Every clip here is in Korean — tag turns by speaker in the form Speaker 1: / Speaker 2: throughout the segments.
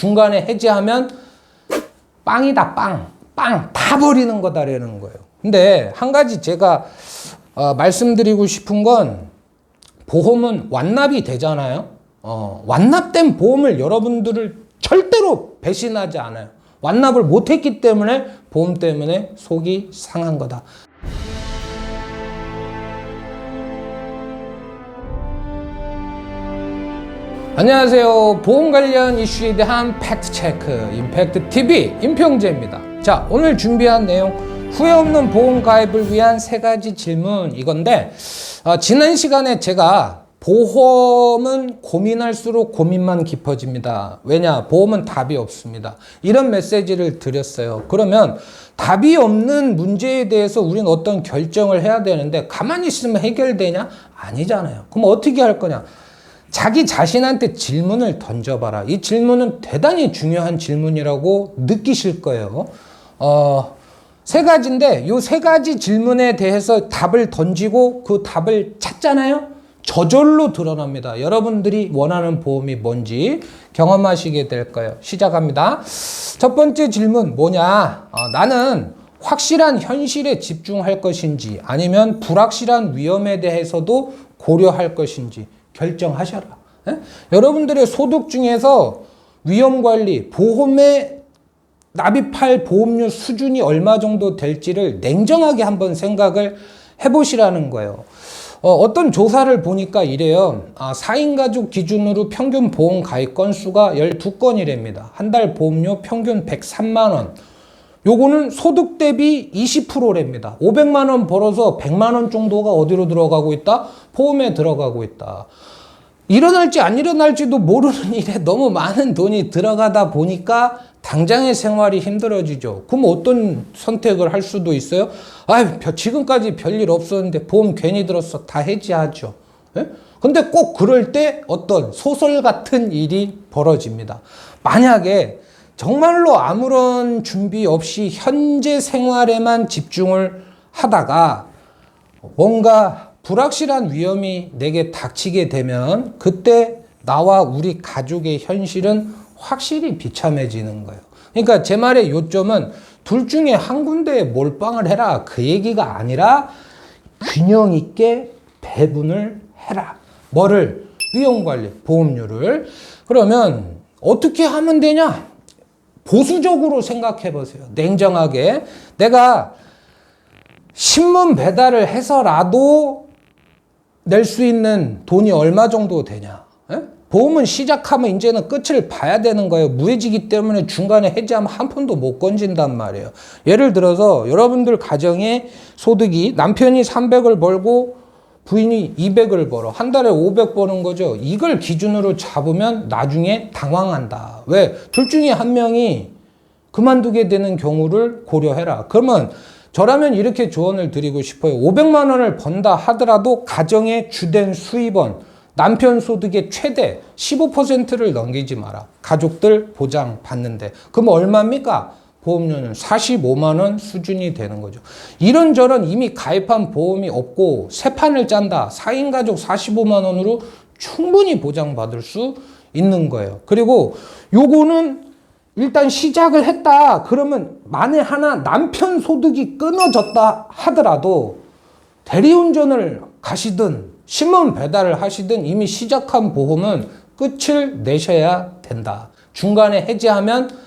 Speaker 1: 중간에 해지하면 빵이다 빵. 빵 다 버리는 거다라는 거예요. 근데 한 가지 제가 어, 말씀드리고 싶은 건 보험은 완납이 되잖아요. 어, 완납된 보험을 여러분들을 절대로 배신하지 않아요. 완납을 못했기 때문에 보험 때문에 속이 상한 거다. 안녕하세요. 보험 관련 이슈에 대한 팩트 체크 임팩트 TV 임평재입니다. 자, 오늘 준비한 내용 후회 없는 보험 가입을 위한 세 가지 질문 이건데 어, 지난 시간에 제가 보험은 고민할수록 고민만 깊어집니다. 왜냐? 보험은 답이 없습니다. 이런 메시지를 드렸어요. 그러면 답이 없는 문제에 대해서 우리는 어떤 결정을 해야 되는데 가만히 있으면 해결되냐? 아니잖아요. 그럼 어떻게 할 거냐? 자기 자신한테 질문을 던져봐라. 이 질문은 대단히 중요한 질문이라고 느끼실 거예요. 어, 세 가지인데, 요 세 가지 질문에 대해서 답을 던지고 그 답을 찾잖아요? 저절로 드러납니다. 여러분들이 원하는 보험이 뭔지 경험하시게 될 거예요. 시작합니다. 첫 번째 질문 뭐냐? 어, 나는 확실한 현실에 집중할 것인지 아니면 불확실한 위험에 대해서도 고려할 것인지 결정하셔라. 예? 여러분들의 소득 중에서 위험 관리, 보험에 납입할 보험료 수준이 얼마 정도 될지를 냉정하게 한번 생각을 해보시라는 거예요. 어, 떤 조사를 보니까 이래요. 아, 4인 가족 기준으로 평균 보험 가입 건수가 12건이랍니다. 한 달 보험료 평균 103만원. 요거는 소득 대비 20%랍니다. 500만 원 벌어서 100만 원 정도가 어디로 들어가고 있다? 보험에 들어가고 있다. 일어날지 안 일어날지도 모르는 일에 너무 많은 돈이 들어가다 보니까 당장의 생활이 힘들어지죠. 그럼 어떤 선택을 할 수도 있어요? 아, 지금까지 별일 없었는데 보험 괜히 들었어. 다 해지하죠. 예? 근데 꼭 그럴 때 어떤 소설 같은 일이 벌어집니다. 만약에 정말로 아무런 준비 없이 현재 생활에만 집중을 하다가 뭔가 불확실한 위험이 내게 닥치게 되면 그때 나와 우리 가족의 현실은 확실히 비참해지는 거예요. 그러니까 제 말의 요점은 둘 중에 한 군데에 몰빵을 해라. 그 얘기가 아니라 균형 있게 배분을 해라. 뭐를? 위험관리, 보험료를. 그러면 어떻게 하면 되냐? 보수적으로 생각해 보세요. 냉정하게. 내가 신문 배달을 해서라도 낼 수 있는 돈이 얼마 정도 되냐? 에? 보험은 시작하면 이제는 끝을 봐야 되는 거예요. 무해지기 때문에 중간에 해지하면 한 푼도 못 건진단 말이에요. 예를 들어서 여러분들 가정의 소득이 남편이 300을 벌고 부인이 200을 벌어. 한 달에 500 버는 거죠. 이걸 기준으로 잡으면 나중에 당황한다. 왜? 둘 중에 한 명이 그만두게 되는 경우를 고려해라. 그러면 저라면 이렇게 조언을 드리고 싶어요. 500만 원을 번다 하더라도 가정의 주된 수입원, 남편 소득의 최대 15%를 넘기지 마라. 가족들 보장 받는데. 그럼 얼마입니까? 보험료는 45만 원 수준이 되는 거죠. 이런저런 이미 가입한 보험이 없고 새 판을 짠다. 4인 가족 45만 원으로 충분히 보장받을 수 있는 거예요. 그리고 요거는 일단 시작을 했다. 그러면 만에 하나 남편 소득이 끊어졌다 하더라도 대리운전을 가시든 신문 배달을 하시든 이미 시작한 보험은 끝을 내셔야 된다. 중간에 해지하면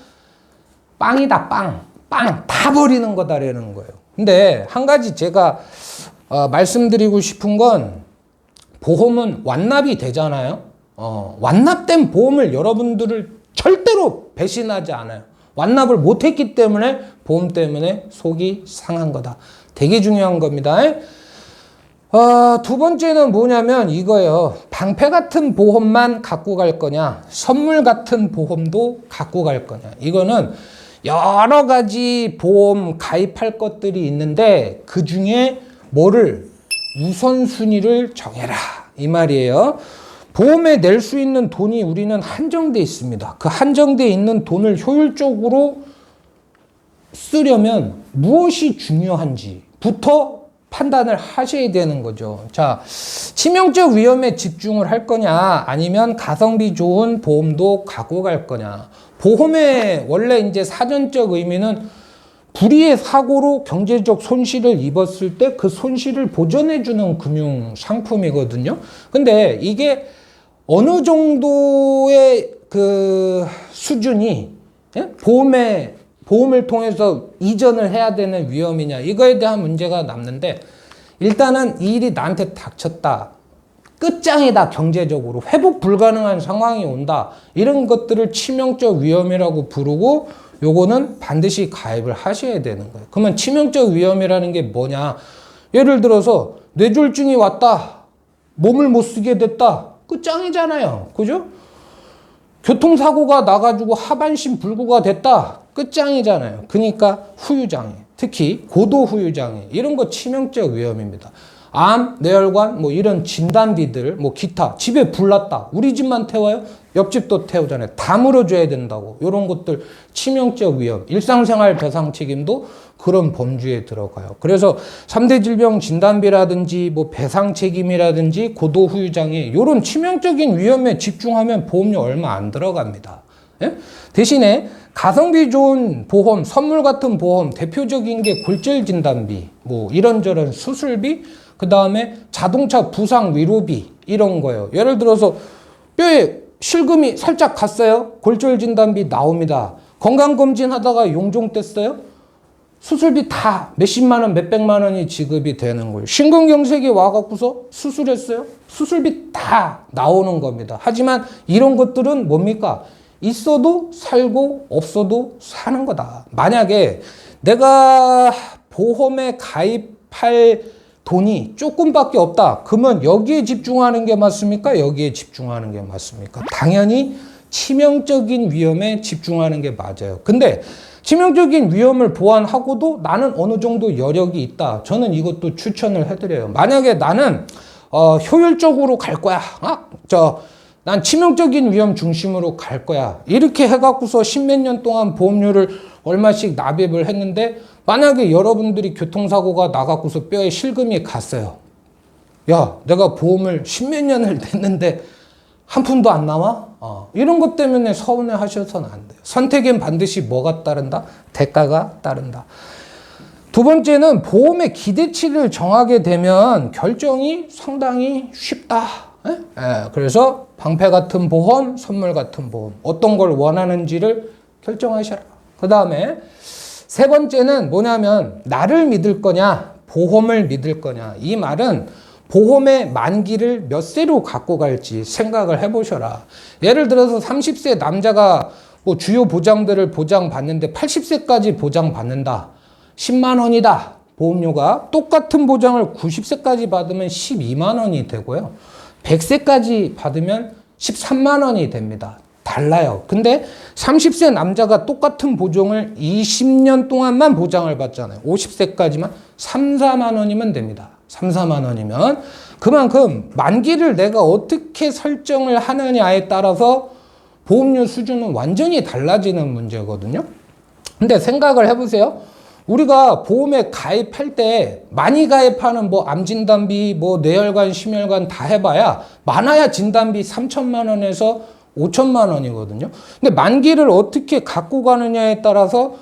Speaker 1: 빵이다, 빵. 빵. 다 버리는 거다라는 거예요. 근데 한 가지 제가 어, 말씀드리고 싶은 건 보험은 완납이 되잖아요. 어, 완납된 보험을 여러분들을 절대로 배신하지 않아요. 완납을 못했기 때문에 보험 때문에 속이 상한 거다. 되게 중요한 겁니다. 어, 두 번째는 뭐냐면 이거예요. 방패 같은 보험만 갖고 갈 거냐, 선물 같은 보험도 갖고 갈 거냐. 이거는 여러 가지 보험 가입할 것들이 있는데 그 중에 뭐를 우선순위를 정해라. 이 말이에요. 보험에 낼 수 있는 돈이 우리는 한정돼 있습니다. 그 한정돼 있는 돈을 효율적으로 쓰려면 무엇이 중요한지부터 판단을 하셔야 되는 거죠. 자, 치명적 위험에 집중을 할 거냐, 아니면 가성비 좋은 보험도 갖고 갈 거냐. 보험의 원래 이제 사전적 의미는 불의의 사고로 경제적 손실을 입었을 때 그 손실을 보전해주는 금융 상품이거든요. 근데 이게 어느 정도의 그 수준이 예? 보험에 보험을 통해서 이전을 해야 되는 위험이냐 이거에 대한 문제가 남는데 일단은 이 일이 나한테 닥쳤다. 끝장이다 경제적으로 회복 불가능한 상황이 온다. 이런 것들을 치명적 위험이라고 부르고 요거는 반드시 가입을 하셔야 되는 거예요. 그러면 치명적 위험이라는 게 뭐냐? 예를 들어서 뇌졸중이 왔다. 몸을 못 쓰게 됐다. 끝장이잖아요. 그죠? 교통사고가 나가지고 하반신 불구가 됐다. 끝장이잖아요. 그러니까 후유장애 특히 고도 후유장애 이런 거 치명적 위험입니다 암, 뇌혈관, 뭐 이런 진단비들, 뭐 기타, 집에 불났다. 우리 집만 태워요? 옆집도 태우잖아요. 다 물어줘야 된다고. 이런 것들 치명적 위험, 일상생활 배상 책임도 그런 범주에 들어가요. 그래서 3대 질병 진단비라든지 뭐 배상 책임이라든지 고도 후유장애 이런 치명적인 위험에 집중하면 보험료 얼마 안 들어갑니다. 예? 대신에 가성비 좋은 보험, 선물 같은 보험, 대표적인 게 골절 진단비, 뭐 이런저런 수술비, 그 다음에 자동차 부상 위로비 이런 거예요. 예를 들어서 뼈에 실금이 살짝 갔어요. 골절 진단비 나옵니다. 건강검진 하다가 용종됐어요. 수술비 다 몇십만 원, 몇백만 원이 지급이 되는 거예요. 심근경색이 와갖고서 수술했어요. 수술비 다 나오는 겁니다. 하지만 이런 것들은 뭡니까? 있어도 살고 없어도 사는 거다. 만약에 내가 보험에 가입할 돈이 조금밖에 없다. 그러면 여기에 집중하는 게 맞습니까? 여기에 집중하는 게 맞습니까? 당연히 치명적인 위험에 집중하는 게 맞아요. 근데 치명적인 위험을 보완하고도 나는 어느 정도 여력이 있다. 저는 이것도 추천을 해드려요. 만약에 나는 어, 효율적으로 갈 거야. 아, 저, 난 치명적인 위험 중심으로 갈 거야. 이렇게 해갖고서 십몇 년 동안 보험료를 얼마씩 납입을 했는데 만약에 여러분들이 교통사고가 나갖고서 뼈에 실금이 갔어요. 야, 내가 보험을 십몇 년을 냈는데 한 푼도 안 나와? 어, 이런 것 때문에 서운해 하셔서는 안 돼요. 선택엔 반드시 뭐가 따른다? 대가가 따른다. 두 번째는 보험의 기대치를 정하게 되면 결정이 상당히 쉽다. 예? 예, 그래서 방패 같은 보험, 선물 같은 보험, 어떤 걸 원하는지를 결정하셔라. 그 다음에 세 번째는 뭐냐면 나를 믿을 거냐, 보험을 믿을 거냐. 이 말은 보험의 만기를 몇 세로 갖고 갈지 생각을 해보셔라. 예를 들어서 30세 남자가 뭐 주요 보장들을 보장받는데 80세까지 보장받는다. 10만 원이다. 보험료가 똑같은 보장을 90세까지 받으면 12만 원이 되고요. 100세까지 받으면 13만 원이 됩니다. 달라요. 근데 30세 남자가 똑같은 보정을 20년 동안만 보장을 받잖아요. 50세까지만 3, 4만 원이면 됩니다. 3, 4만 원이면 그만큼 만기를 내가 어떻게 설정을 하느냐에 따라서 보험료 수준은 완전히 달라지는 문제거든요. 근데 생각을 해보세요. 우리가 보험에 가입할 때 많이 가입하는 뭐 암진단비, 뭐 뇌혈관, 심혈관 다 해봐야 많아야 진단비 3천만 원에서 5천만 원이거든요. 근데 만기를 어떻게 갖고 가느냐에 따라서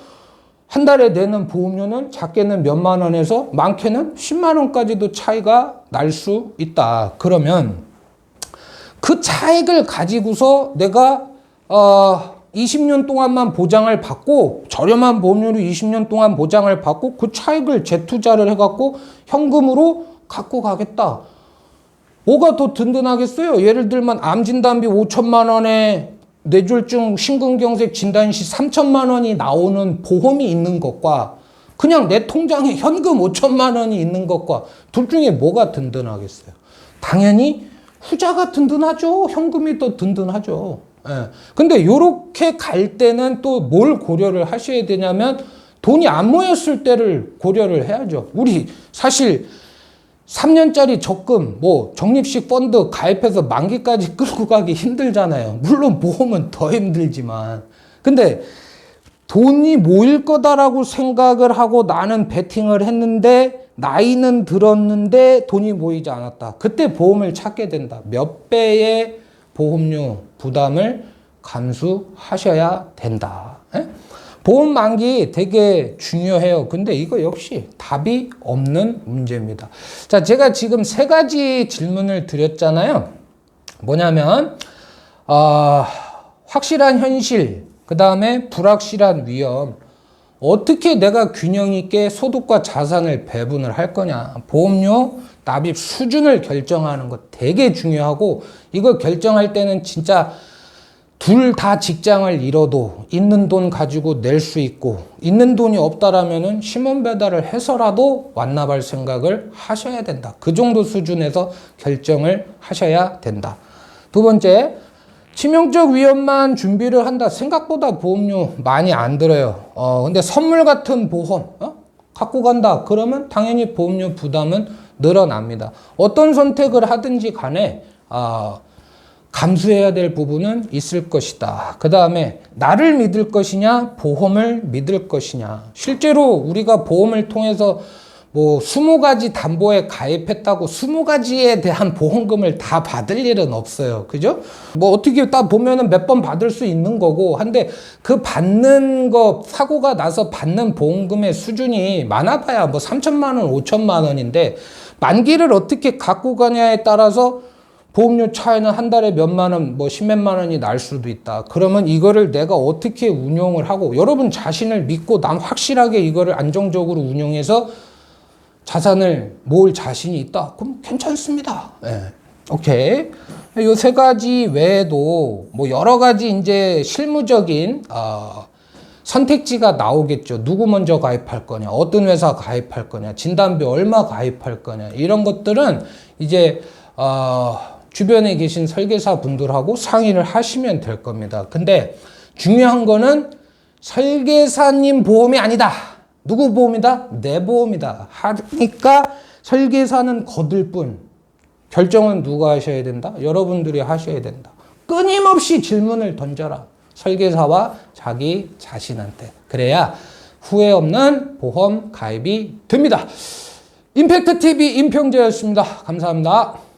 Speaker 1: 한 달에 내는 보험료는 작게는 몇만 원에서 많게는 10만 원까지도 차이가 날 수 있다. 그러면 그 차익을 가지고서 내가 어 20년 동안만 보장을 받고 저렴한 보험료로 20년 동안 보장을 받고 그 차익을 재투자를 해갖고 현금으로 갖고 가겠다. 뭐가 더 든든하겠어요? 예를 들면 암 진단비 5천만 원에 뇌졸중 심근경색 진단 시 3천만 원이 나오는 보험이 있는 것과 그냥 내 통장에 현금 5천만 원이 있는 것과 둘 중에 뭐가 든든하겠어요? 당연히 후자가 든든하죠. 현금이 더 든든하죠. 예. 근데 요렇게 갈 때는 또 뭘 고려를 하셔야 되냐면 돈이 안 모였을 때를 고려를 해야죠. 우리 사실 3년짜리 적금, 뭐 적립식 펀드 가입해서 만기까지 끌고 가기 힘들잖아요. 물론 보험은 더 힘들지만. 근데 돈이 모일 거다라고 생각을 하고 나는 베팅을 했는데 나이는 들었는데 돈이 모이지 않았다. 그때 보험을 찾게 된다. 몇 배의 보험료 부담을 감수하셔야 된다. 예? 보험 만기 되게 중요해요. 근데 이거 역시 답이 없는 문제입니다. 자, 제가 지금 세 가지 질문을 드렸잖아요. 뭐냐면, 아, 확실한 현실, 그 다음에 불확실한 위험, 어떻게 내가 균형 있게 소득과 자산을 배분을 할 거냐. 보험료 납입 수준을 결정하는 것 되게 중요하고, 이거 결정할 때는 진짜 둘 다 직장을 잃어도 있는 돈 가지고 낼 수 있고 있는 돈이 없다라면은 신문 배달을 해서라도 완납할 생각을 하셔야 된다. 그 정도 수준에서 결정을 하셔야 된다. 두 번째, 치명적 위험만 준비를 한다. 생각보다 보험료 많이 안 들어요. 어, 근데 선물 같은 보험, 어? 갖고 간다. 그러면 당연히 보험료 부담은 늘어납니다. 어떤 선택을 하든지 간에, 아, 감수해야 될 부분은 있을 것이다. 그 다음에 나를 믿을 것이냐, 보험을 믿을 것이냐. 실제로 우리가 보험을 통해서 뭐 20가지 담보에 가입했다고 20가지에 대한 보험금을 다 받을 일은 없어요. 그죠? 뭐 어떻게 딱 보면은 몇 번 받을 수 있는 거고. 한데 그 받는 거, 사고가 나서 받는 보험금의 수준이 많아 봐야 뭐 3천만 원, 5천만 원인데 만기를 어떻게 갖고 가냐에 따라서 보험료 차이는 한 달에 몇만 원, 뭐 십몇만 원이 날 수도 있다. 그러면 이거를 내가 어떻게 운용을 하고 여러분 자신을 믿고 난 확실하게 이거를 안정적으로 운용해서 자산을 모을 자신이 있다. 그럼 괜찮습니다. 예. 오케이. 요 세 가지 외에도 뭐 여러 가지 이제 실무적인 어, 선택지가 나오겠죠. 누구 먼저 가입할 거냐, 어떤 회사 가입할 거냐, 진단비 얼마 가입할 거냐 이런 것들은 이제 어, 주변에 계신 설계사 분들하고 상의를 하시면 될 겁니다. 근데 중요한 거는 설계사님 보험이 아니다. 누구 보험이다? 내 보험이다. 하니까 설계사는 거들 뿐. 결정은 누가 하셔야 된다? 여러분들이 하셔야 된다. 끊임없이 질문을 던져라. 설계사와 자기 자신한테. 그래야 후회 없는 보험 가입이 됩니다. 임팩트 TV 임평재였습니다. 감사합니다.